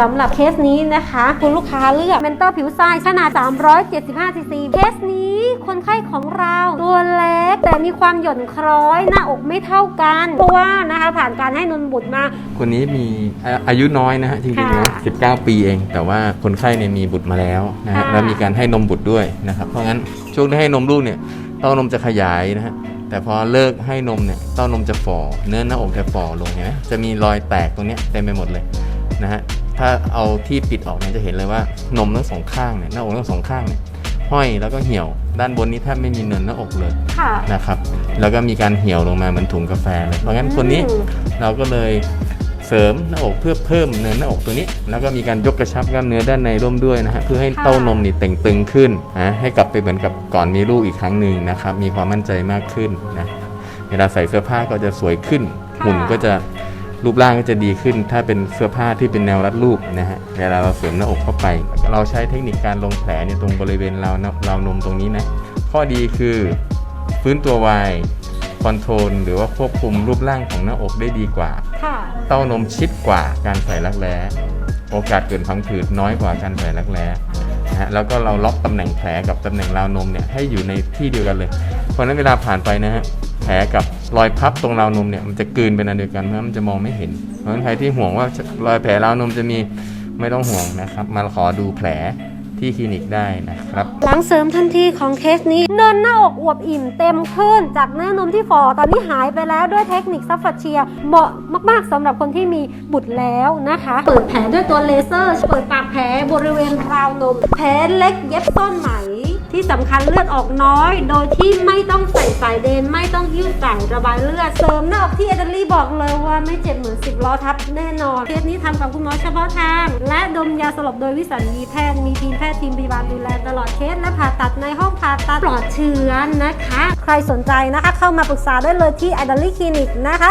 สำหรับเคสนี้นะคะ คุณลูกค้าเลือกเมนเตอร์ผิวทรายขนาด 375 ซีซีเคสนี้คนไข้ของเราตัวเล็กแต่มีความหย่อนคล้อยหน้าอกไม่เท่ากัน เพราะว่านะคะผ่านการให้นมบุตรมา คนนี้มีอาอายุน้อยนะฮะจริงๆนะค่ะ19 ปีเอง แต่ว่าคนไข้เนี่ยมีบุตรมาแล้วนะฮะค่ะ แล้วมีการให้นมบุตรด้วยนะครับเพราะงั้นช่วงที่ให้นมลูกเนี่ยเต้านมจะขยายนะฮะแต่พอเลิกให้นมเนี่ยเต้านมจะฝ่อเนื้อหน้าอกจะฝ่อลงเห็นไหมจะมีรอยแตกตรงเนี้ยเต็มไปหมดเลยนะฮะ ถ้าเอาที่ปิดออกเนี่ยจะเห็นเลยว่านมทั้งสองข้างเนี่ยหน้าอกทั้งสองข้างเนี่ยห้อยแล้วก็เหี่ยว ด้านบนนี้แทบไม่มีเนินหน้าอกเลยค่ะ นะครับ แล้วก็มีการเหี่ยวลงมาเหมือนถุงกาแฟเลย เพราะงั้นคนนี้อืม เราก็เลยเสริมหน้าอกเพื่อเพิ่มเนินหน้าอกตัวนี้ แล้วก็มีการยกกระชับกล้ามเนื้อด้านในร่วมด้วยนะฮะเพื่อให้เต้านมนี่เต่งตึงขึ้นนะให้กลับไปเหมือนกับก่อนมีลูกอีกครั้งหนึ่งนะครับมีความมั่นใจมากขึ้นนะเวลาใส่เสื้อผ้าก็จะสวยขึ้นค่ะหุ่นก็จะ รูปร่างก็จะดีขึ้น ถ้าเป็นเสื้อผ้าที่เป็นแนวรัดรูปนะฮะเวลาเราเสริมหน้าอกเข้าไป เราใช้เทคนิคการลงแผลในตรงบริเวณราวนราวนมตรงนี้นะข้อดีคือฟื้นตัวไวคอนโทรลหรือว่าควบคุมรูปร่างของหน้าอกได้ดีกว่าค่ะเต้านมชิดกว่าการใส่รักแร้ โอกาสเกิดพังผืดน้อยกว่าการใส่รักแร้นะฮะแล้วก็เราล็อกตำแหน่งแผลกับตำแหน่งราวนมเนี่ยให้อยู่ในที่เดียวกันเลย เพราะฉะนั้นเวลาผ่านไปนะฮะแผ ลกับรอยพับตรงราวนมเนี่ยมันจะกลืนเป็นอันเดียวกันเพราะฉะนั้นมันจะมองไม่เห็น เพราะฉะนั้นใครที่ห่วงว่ารอยแผลราวนมจะมีไม่ต้องห่วงนะครับ มาขอดูแผลที่คลินิกได้นะครับ หลังเสริมทันทีของเคสนี้เนินหน้าอกอวบอิ่มเต็มขึ้น จากเนื้อนมที่ฝ่อตอนนี้หายไปแล้วด้วยเทคนิคซัฟฟาเชีย เหมาะมากๆสำหรับคนที่มีบุตรแล้วนะคะ เปิดแผลด้วยตัวเลเซอร์ เปิดปากแผลบริเวณราวนม แผลเล็กเย็บซ่อนไหม ที่สำคัญเลือดออกน้อย โดยที่ไม่ต้องใส่สายเดน ไม่ต้องยิ้วใส่ระบายเลือด เสริมหน้าอกที่เอเดลี่บอกเลยว่าไม่เจ็บเหมือนสิบล้อทับแน่นอนเคสนี้ทำกับคุณหมอเฉพาะทาง และดมยาสลบโดยวิสัญญีแพทย์มีทีมแพทย์ทีมพยาบาลดูแลตลอดเคสและผ่าตัดในห้องผ่าตัดปลอดเชื้อนะคะ ใครสนใจนะคะ เข้ามาปรึกษาได้เลยที่ i d ดลี่คลินิกนะคะ